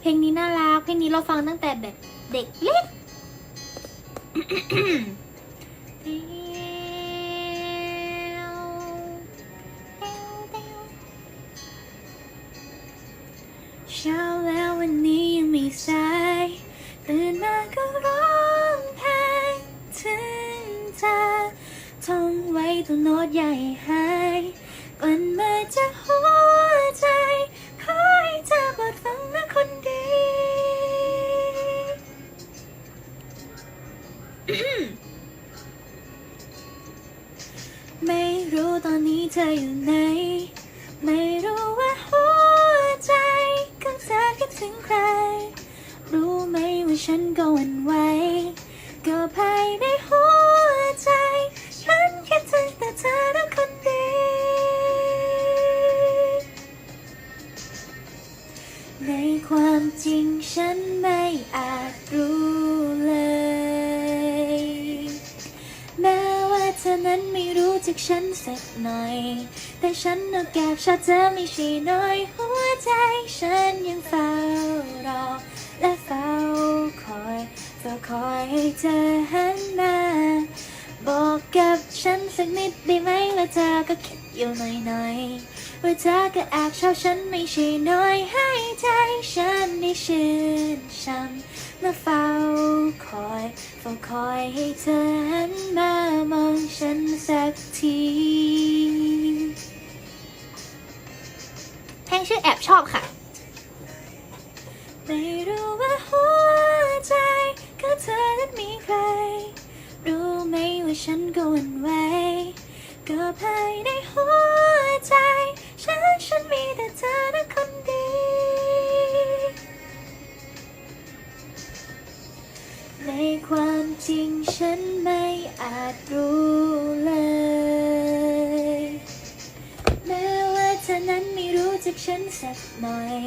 เพลงนี้น่ารัก เพลงนี้เราฟังตั้งแต่แบบเด็กเล็กเช้าแล้ววันนี้ยังไม่สายตื่นมาก็ร้องเพลงถึงเธอท่องไว้ตัวโน้ตใหญ่ให้กลั่นมาจาก ไม่รู้ตอนนี้เธออยู่ไหน ไม่รู้ว่าหัวใจของเธอคิดถึงใคร รู้ไหมว่าฉันก็หวั่นไหวก็ภายในหัวใจ ฉันคิดถึงแต่เธอนะคนเดียวในความจริงฉันไม่อาจรู้ เธอนั้นไม่รู้จักฉันสักหน่อย แต่ฉันน่ะแอบชอบเธอไม่ใช่น้อย หัวใจฉันยังเฝ้ารอ และเฝ้าคอยเฝ้าคอยให้เธอหันมาบอกกับฉันสักนิดได้ไหมว่าเธอก็คิดอยู่หน่อยๆว่าเธอก็แอบชอบฉันไม่ใช่น้อยให้ใจฉันได้ชื่นช่ำมาเฝ้าคอย เฝ้าคอยให้เธอหันมามองฉันสักที เพลงชื่อแอบชอบค่ะ ไม่รู้ว่าหัวใจของเธอนั้นมีใคร รู้ไหมว่าฉันก็หวั่นไหวก็ภายในหัวใจ ในความจริงฉันไม่อาจรู้เลย แม้ว่าเธอนั้นไม่รู้จักฉันสักหน่อย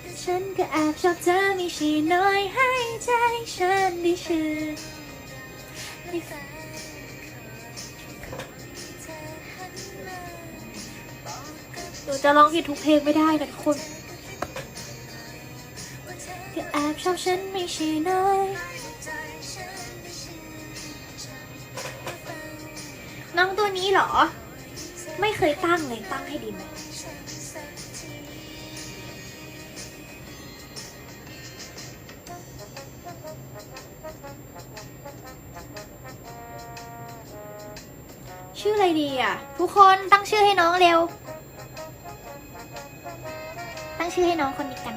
แต่ฉันก็แอบชอบเธอไม่ใช่น้อยให้ใจฉันได้ชื่นได้ฟังหนูจะร้องผิดทุกเพลงไม่ได้นะทุกคนก็แอบชอบฉันไม่ใช่น้อย น้องตัวนี้เหรอ ไม่เคยตั้งเลยตั้งให้ดีไหมชื่ออะไรดีอะ ทุกคนตั้งชื่อให้น้องเร็ว ตั้งชื่อให้น้องคนนี้กัน